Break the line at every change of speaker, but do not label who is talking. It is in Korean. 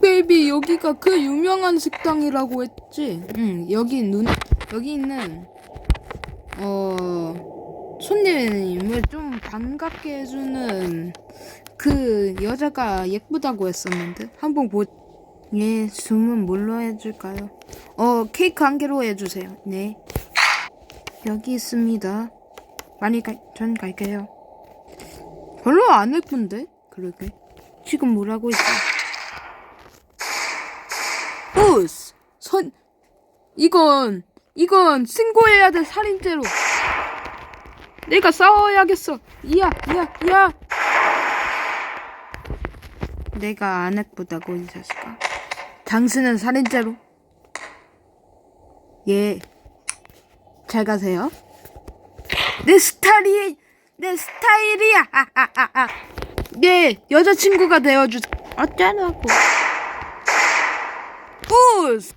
베이비 여기가 그 유명한 식당이라고 했지? 응 여기 눈 여기 있는 어 손님을 좀 반갑게 해주는 그 여자가 예쁘다고 했었는데 한번 보. 예 주문 뭘로 해줄까요? 어 케이크 한 개로 해주세요. 네 여기 있습니다. 많이 가, 전 갈게요. 별로 안 예쁜데? 그러게. 지금 뭐라고 했어? 보스! 선, 이건, 이건 신고해야 될 살인죄로. 내가 싸워야겠어. 이야, 이야, 이야. 내가 안 예쁘다고, 이 자식아. 당신은 살인죄로. 예. 잘 가세요. 내 스타일이 내 스타일이야. 아, 아, 아, 아. 네 여자친구가 되어주. 어쩌라고. 부스.